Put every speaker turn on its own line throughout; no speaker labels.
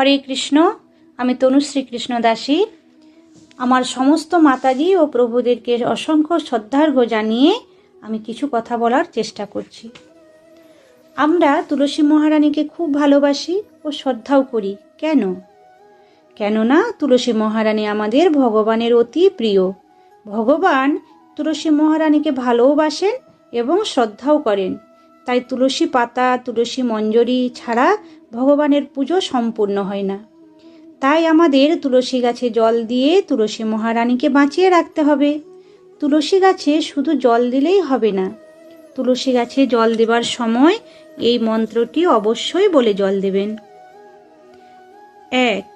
হরে কৃষ্ণ, আমি তনুশ্রী কৃষ্ণ দাসী। আমার সমস্ত মাতাজি ও প্রভুদেরকে অসংখ্য শ্রদ্ধার্ঘ জানিয়ে আমি কিছু কথা বলার চেষ্টা করছি। আমরা তুলসী মহারানীকে খুব ভালোবাসি ও শ্রদ্ধাও করি। কেন? কেননা তুলসী মহারানী আমাদের ভগবানের অতি প্রিয়। ভগবান তুলসী মহারানীকে ভালোবাসেন এবং শ্রদ্ধাও করেন। তাই তুলসী পাতা, তুলসী মঞ্জরি ছাড়া ভগবানের পুজো সম্পূর্ণ হয় না। তাই আমাদের তুলসী গাছে জল দিয়ে তুলসী মহারানীকে বাঁচিয়ে রাখতে হবে। তুলসী গাছে শুধু জল দিলেই হবে না। তুলসী গাছে জল দেবার সময় এই মন্ত্রটি অবশ্যই বলে জল দেবেন। এক,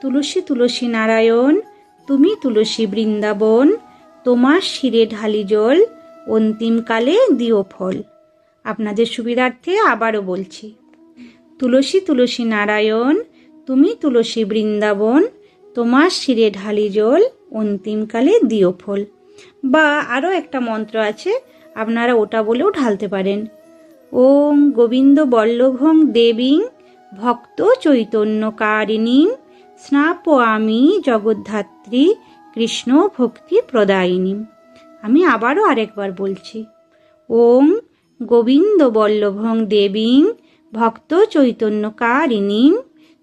তুলসী তুলসী নারায়ণ, তুমি তুলসী বৃন্দাবন, তোমার শিরে ঢালি জল, অন্তিমকালে দিও ফল। আপনাদের সুবিধার্থে আবারও বলছি। তুলসী তুলসী নারায়ণ, তুমি তুলসী বৃন্দাবন, তোমার শিরে ঢালি জল অন্তিমকালে দিও ফল। বা আরও একটা মন্ত্র আছে, আপনারা ওটা বলেও ঢালতে পারেন। ওম গোবিন্দ বল্লভং দেবীং ভক্ত চৈতন্য কারিণী স্নাপ আমি জগদ্ধাত্রী কৃষ্ণ ভক্তি প্রদায়িনী আমি আবারও আরেকবার বলছি, ওম গোবিন্দ বল্লভং দেবীং ভক্ত চৈতন্য কারিণী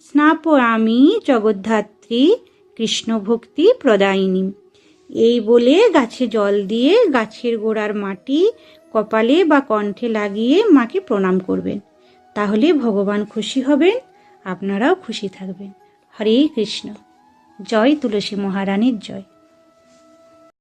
স্নাপ আমি জগদ্ধাত্রী কৃষ্ণ ভক্তি প্রদায়িনী এই বলে গাছে জল দিয়ে গাছের গোড়ার মাটি কপালে বা কণ্ঠে লাগিয়ে মাকে প্রণাম করবেন। তাহলে ভগবান খুশি হবেন, আপনারাও খুশি থাকবেন। হরে কৃষ্ণ। জয় তুলসী মহারানীর জয়।